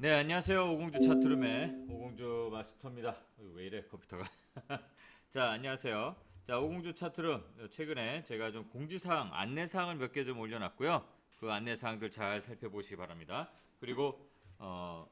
네 안녕하세요. 오공주 차트룸의 오공주 마스터입니다. 왜 이래 컴퓨터가. 자 안녕하세요. 자 오공주 차트룸 최근에 제가 좀 공지사항 안내사항을 몇 개 좀 올려놨고요. 그 안내사항들 잘 살펴보시기 바랍니다. 그리고 어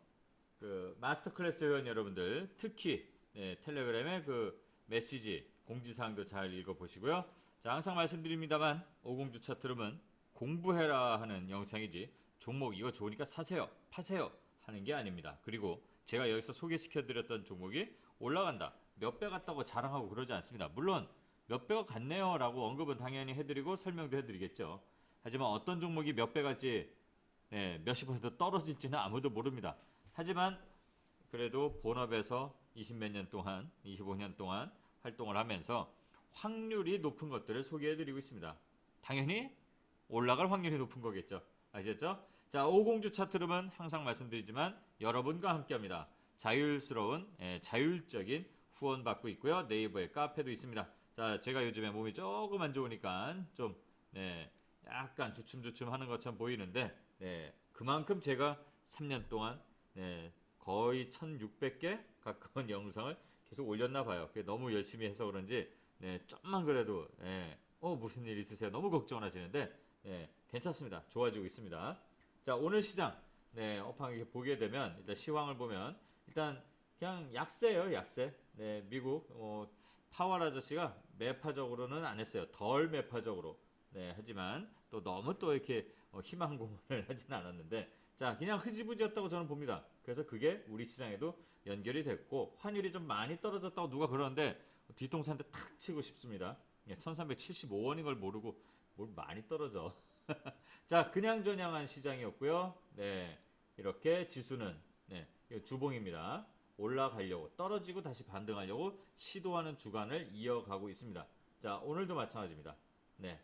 그 마스터 클래스 회원 여러분들 특히 네, 텔레그램의 그 메시지 공지사항도 잘 읽어보시고요. 자 항상 말씀드립니다만 오공주 차트룸은 공부해라 하는 영상이지. 종목 이거 좋으니까 사세요 파세요 하는 게 아닙니다. 그리고 제가 여기서 소개시켜 드렸던 종목이 올라간다. 몇 배 갔다고 자랑하고 그러지 않습니다. 물론 몇 배가 갔네요 라고 언급은 당연히 해드리고 설명도 해드리겠죠. 하지만 어떤 종목이 몇 배 갈지 네, 몇십 퍼센트 떨어질지는 아무도 모릅니다. 하지만 그래도 본업에서 20몇 년 동안 25년 동안 활동을 하면서 확률이 높은 것들을 소개해 드리고 있습니다. 당연히 올라갈 확률이 높은 거겠죠. 아시겠죠? 자, 오공주 차트룸은 항상 말씀드리지만 여러분과 함께합니다. 자율스러운, 예, 자율적인 후원 받고 있고요. 네이버에 카페도 있습니다. 자, 제가 요즘에 몸이 조금 안 좋으니까 좀 네, 약간 주춤주춤 하는 것처럼 보이는데 네, 그만큼 제가 3년 동안 네, 거의 1600개 가까운 영상을 계속 올렸나 봐요. 너무 열심히 해서 그런지 네, 좀만 그래도 예, 어 무슨 일 있으세요? 너무 걱정을 하시는데 예, 괜찮습니다. 좋아지고 있습니다. 자 오늘 시장 네 업황 이렇게 보게 되면 일단 시황을 보면 일단 그냥 약세예요 약세. 네 미국 어, 파월 아저씨가 매파적으로는 안 했어요. 덜 매파적으로. 네 하지만 또 너무 또 이렇게 어, 희망 고문을 하진 않았는데 자 그냥 흐지부지였다고 저는 봅니다. 그래서 그게 우리 시장에도 연결이 됐고 환율이 좀 많이 떨어졌다고 누가 그러는데 뒤통수 한대탁 치고 싶습니다. 1375원인 걸 모르고 뭘 많이 떨어져. 자, 그냥 전향한 시장이었고요. 네. 이렇게 지수는 네, 주봉입니다. 올라가려고 떨어지고 다시 반등하려고 시도하는 주간을 이어가고 있습니다. 자, 오늘도 마찬가지입니다. 네.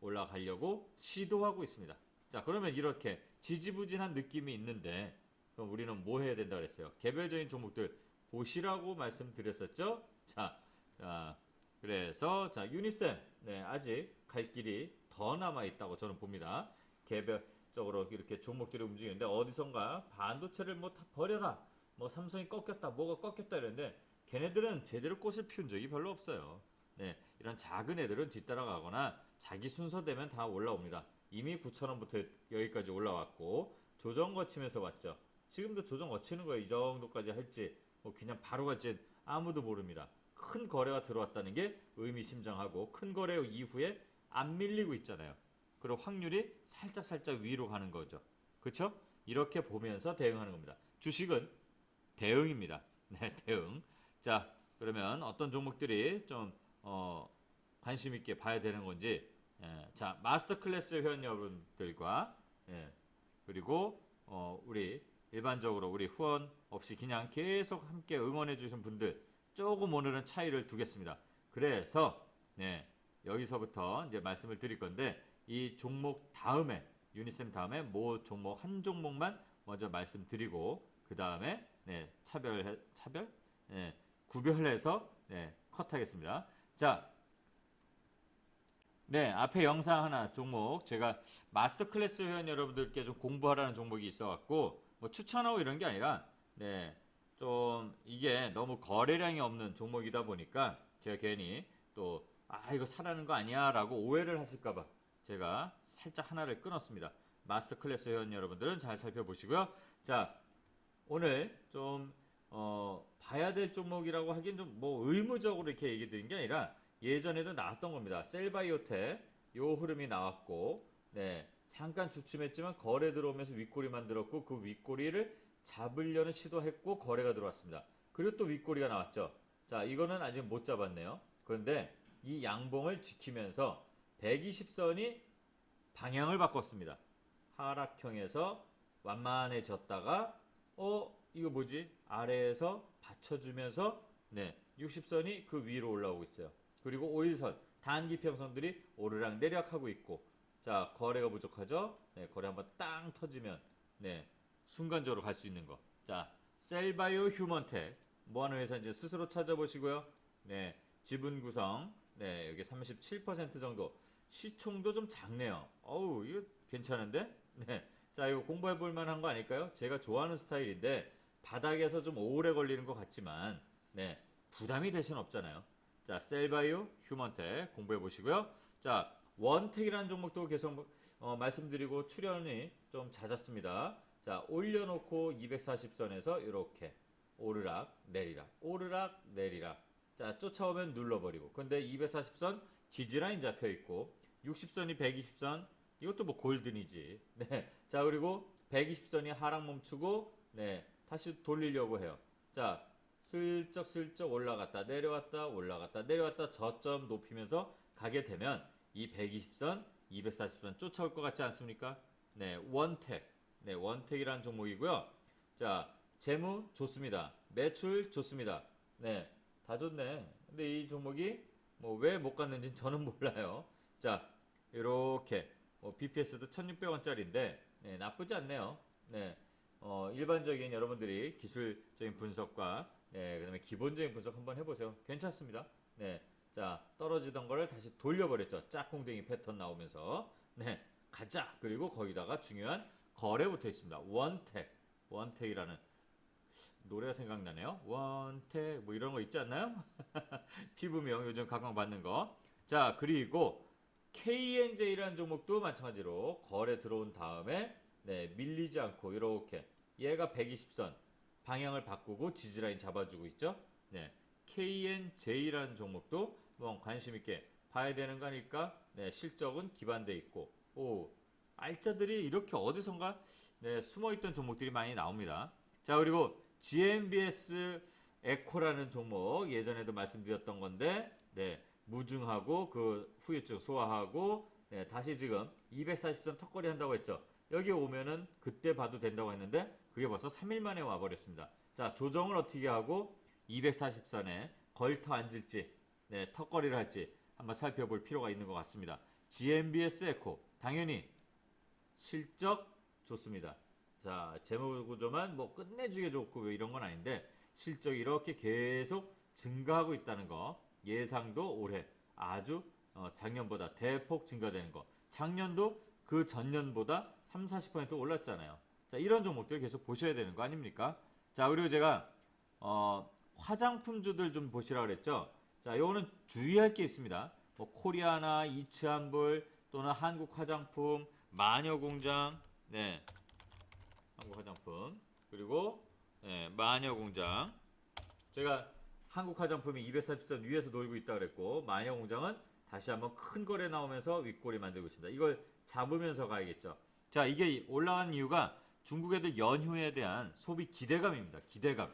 올라가려고 시도하고 있습니다. 자, 그러면 이렇게 지지부진한 느낌이 있는데 그럼 우리는 뭐 해야 된다 그랬어요? 개별적인 종목들 보시라고 말씀드렸었죠? 자, 자 그래서 자 유니셈 네, 아직 갈 길이 더 남아 있다고 저는 봅니다. 개별적으로 이렇게 종목들이 움직이는데 어디선가 반도체를 뭐 다 버려라. 뭐 삼성이 꺾였다, 뭐가 꺾였다 이러는데 걔네들은 제대로 꽃을 피운 적이 별로 없어요. 네, 이런 작은 애들은 뒤따라가거나 자기 순서 되면 다 올라옵니다. 이미 9,000원부터 여기까지 올라왔고 조정 거치면서 왔죠. 지금도 조정 거치는 거예요. 이 정도까지 할지 뭐 그냥 바로 갈지 아무도 모릅니다. 큰 거래가 들어왔다는 게 의미심장하고 큰 거래 이후에 안 밀리고 있잖아요. 그리고 확률이 살짝 살짝 위로 가는 거죠. 그렇죠? 이렇게 보면서 대응하는 겁니다. 주식은 대응입니다. 네, 대응. 자, 그러면 어떤 종목들이 좀 어, 관심 있게 봐야 되는 건지 예, 자, 마스터 클래스 회원 여러분들과 예, 그리고 어, 우리 일반적으로 우리 후원 없이 그냥 계속 함께 응원해 주신 분들 조금 오늘은 차이를 두겠습니다. 그래서 네, 여기서부터 이제 말씀을 드릴 건데 이 종목 다음에 유니셈 다음에 뭐 종목 한 종목만 먼저 말씀드리고 그 다음에 네, 차별 차별 네, 구별해서 네, 컷하겠습니다. 자, 네 앞에 영상 하나 종목 제가 마스터 클래스 회원 여러분들께 좀 공부하라는 종목이 있어갖고 뭐 추천하고 이런 게 아니라 네. 좀 이게 너무 거래량이 없는 종목이다 보니까 제가 괜히 또 아 이거 사라는 거 아니야? 라고 오해를 하실까봐 제가 살짝 하나를 끊었습니다. 마스터 클래스 회원 여러분들은 잘 살펴보시고요. 자 오늘 좀 어, 봐야 될 종목이라고 하긴 좀 뭐 의무적으로 이렇게 얘기 드린 게 아니라 예전에도 나왔던 겁니다. 셀바이오텍 요 흐름이 나왔고 네 잠깐 주춤했지만 거래 들어오면서 윗꼬리 만들었고 그 윗꼬리를 잡으려는 시도했고 거래가 들어왔습니다. 그리고 또 윗꼬리가 나왔죠. 자, 이거는 아직 못 잡았네요. 그런데 이 양봉을 지키면서 120선이 방향을 바꿨습니다. 하락형에서 완만해졌다가 어 이거 뭐지? 아래에서 받쳐주면서 네 60선이 그 위로 올라오고 있어요. 그리고 5일선 단기평선들이 오르락 내리락 하고 있고 자 거래가 부족하죠? 네 거래 한번 땅 터지면 네 순간적으로 갈 수 있는 거. 자, 셀바이오 휴먼텍 뭐 하는 회사인지 스스로 찾아보시고요. 네, 지분 구성. 네, 여기 37% 정도. 시총도 좀 작네요. 어우, 이거 괜찮은데? 네. 자, 이거 공부해 볼 만한 거 아닐까요? 제가 좋아하는 스타일인데 바닥에서 좀 오래 걸리는 것 같지만 네, 부담이 대신 없잖아요. 자, 셀바이오, 휴먼텍 공부해 보시고요. 자, 원텍이라는 종목도 계속 어, 말씀드리고 출연이 좀 잦았습니다. 자, 올려놓고 240선에서 이렇게 오르락 내리락 오르락 내리락. 자 쫓아오면 눌러버리고. 근데 240선 지지라인 잡혀 있고 60선이 120선 이것도 뭐 골든이지. 네 자 그리고 120선이 하락 멈추고 네 다시 돌리려고 해요. 자 슬쩍 슬쩍 올라갔다 내려왔다 올라갔다 내려왔다 저점 높이면서 가게 되면 이 120선 240선 쫓아올 것 같지 않습니까? 네 원택 네 원택이라는 종목이고요 자 재무 좋습니다. 매출 좋습니다. 네, 다 좋네. 근데 이 종목이 뭐 왜 못 갔는지 저는 몰라요. 자, 이렇게 뭐 BPS도 1,600원짜리인데 네, 나쁘지 않네요. 네, 어, 일반적인 여러분들이 기술적인 분석과 네, 그다음에 기본적인 분석 한번 해보세요. 괜찮습니다. 네, 자 떨어지던 거를 다시 돌려버렸죠. 짝꿍댕이 패턴 나오면서 네, 가자. 그리고 거기다가 중요한 거래 붙어 있습니다. 원택, 원택이라는 노래가 생각나네요. 원택 뭐 이런 거 있지 않나요? 피부명 요즘 각광 받는 거. 자 그리고 KNJ라는 종목도 마찬가지로 거래 들어온 다음에 네, 밀리지 않고 이렇게 얘가 120선 방향을 바꾸고 지지라인 잡아주고 있죠. 네, KNJ라는 종목도 뭐 관심 있게 봐야 되는 거니까 네, 실적은 기반돼 있고 오 알짜들이 이렇게 어디선가 네, 숨어있던 종목들이 많이 나옵니다. 자 그리고 GMBS 에코라는 종목 예전에도 말씀드렸던 건데 네, 무증하고 그 후유증 소화하고 네, 다시 지금 240선 턱걸이 한다고 했죠. 여기 오면은 그때 봐도 된다고 했는데 그게 벌써 3일 만에 와버렸습니다. 자 조정을 어떻게 하고 240선에 걸터 앉을지 네, 턱걸이를 할지 한번 살펴볼 필요가 있는 것 같습니다. GMBS 에코 당연히 실적 좋습니다. 자, 재무 구조만 뭐 끝내주게 좋고 뭐 이런 건 아닌데 실적이 이렇게 계속 증가하고 있다는 거 예상도 올해 아주 어, 작년보다 대폭 증가되는 거 작년도 그 전년보다 3, 40% 올랐잖아요. 자, 이런 종목들 계속 보셔야 되는 거 아닙니까? 자, 그리고 제가 어, 화장품주들 좀 보시라 그랬죠. 자, 요거는 주의할 게 있습니다. 뭐 코리아나 이츠한불 또는 한국 화장품, 마녀공장, 네, 한국 화장품 그리고 예, 마녀공장 제가 한국 화장품이 240선 위에서 놀고 있다 그랬고 마녀공장은 다시 한번 큰 거래 나오면서 윗골이 만들고 있습니다. 이걸 잡으면서 가야겠죠. 자 이게 올라간 이유가 중국 애들 연휴에 대한 소비 기대감입니다. 기대감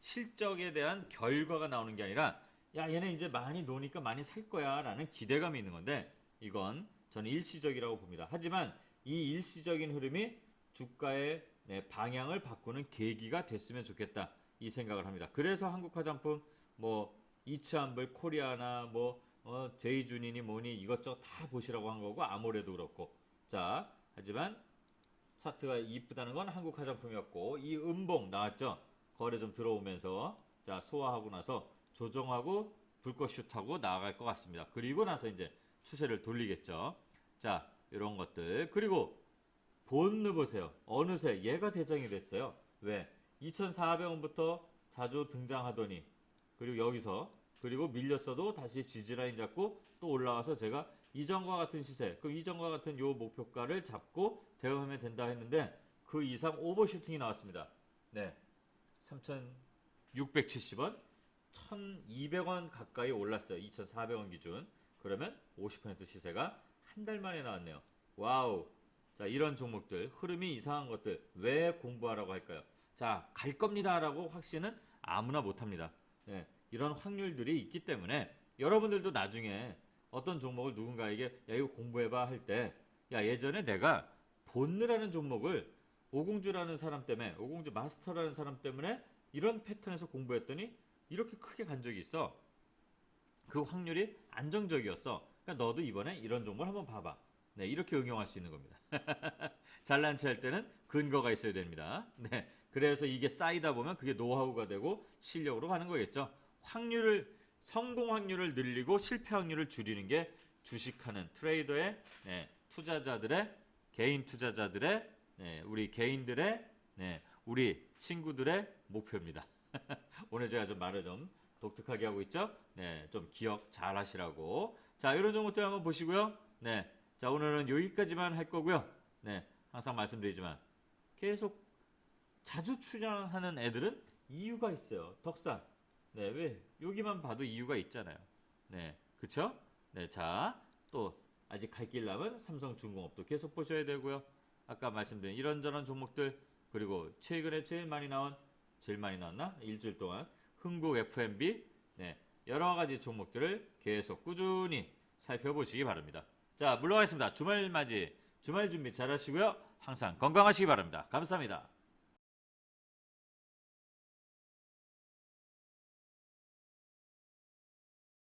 실적에 대한 결과가 나오는 게 아니라 야 얘네 이제 많이 노니까 많이 살 거야 라는 기대감이 있는 건데 이건 저는 일시적이라고 봅니다. 하지만 이 일시적인 흐름이 주가의 네, 방향을 바꾸는 계기가 됐으면 좋겠다 이 생각을 합니다. 그래서 한국 화장품 뭐 이츠한불 코리아나 뭐 어, 제이준이니 뭐니 이것저것 다 보시라고 한 거고 아모레도 그렇고 자 하지만 차트가 이쁘다는 건 한국 화장품이었고 이 음봉 나왔죠 거래 좀 들어오면서 자 소화하고 나서 조정하고 불꽃 슛하고 나아갈 것 같습니다. 그리고 나서 이제 추세를 돌리겠죠. 자 이런 것들 그리고 본느 보세요. 어느새 얘가 대장이 됐어요. 왜? 2,400원부터 자주 등장하더니 그리고 여기서 그리고 밀렸어도 다시 지지라인 잡고 또 올라와서 제가 이전과 같은 시세 그럼 이전과 같은 요 목표가를 잡고 대응하면 된다 했는데 그 이상 오버슈팅이 나왔습니다. 네. 3,670원 1,200원 가까이 올랐어요. 2,400원 기준. 그러면 50% 시세가 한 달 만에 나왔네요. 와우. 자, 이런 종목들, 흐름이 이상한 것들, 왜 공부하라고 할까요? 자, 갈 겁니다 라고 확신은 아무나 못 합니다. 네, 이런 확률들이 있기 때문에 여러분들도 나중에 어떤 종목을 누군가에게 야, 이거 공부해봐 할 때, 야, 예전에 내가 본느라는 종목을 오공주라는 사람 때문에, 오공주 마스터라는 사람 때문에 이런 패턴에서 공부했더니 이렇게 크게 간 적이 있어. 그 확률이 안정적이었어. 그러니까 너도 이번에 이런 종목을 한번 봐봐. 네, 이렇게 응용할 수 있는 겁니다. 잘난 체할 때는 근거가 있어야 됩니다. 네, 그래서 이게 쌓이다 보면 그게 노하우가 되고 실력으로 가는 거겠죠. 확률을 성공 확률을 늘리고 실패 확률을 줄이는 게 주식하는 트레이더의 네, 투자자들의 개인 투자자들의 네, 우리 개인들의 네, 우리 친구들의 목표입니다. 오늘 제가 좀 말을 좀 독특하게 하고 있죠? 네, 좀 기억 잘 하시라고. 자, 이런 정도들 한번 보시고요. 네, 자 오늘은 여기까지만 할 거고요. 네, 항상 말씀드리지만 계속 자주 출연하는 애들은 이유가 있어요. 덕산. 네, 왜? 여기만 봐도 이유가 있잖아요. 네, 그쵸? 네, 자, 또 아직 갈 길 남은 삼성중공업도 계속 보셔야 되고요. 아까 말씀드린 이런저런 종목들 그리고 최근에 제일 많이 나온 제일 많이 나왔나? 일주일 동안 흥국 FMB 네, 여러 가지 종목들을 계속 꾸준히 살펴보시기 바랍니다. 자, 물러가겠습니다. 주말 맞이 주말 준비 잘 하시고요. 항상 건강하시기 바랍니다. 감사합니다.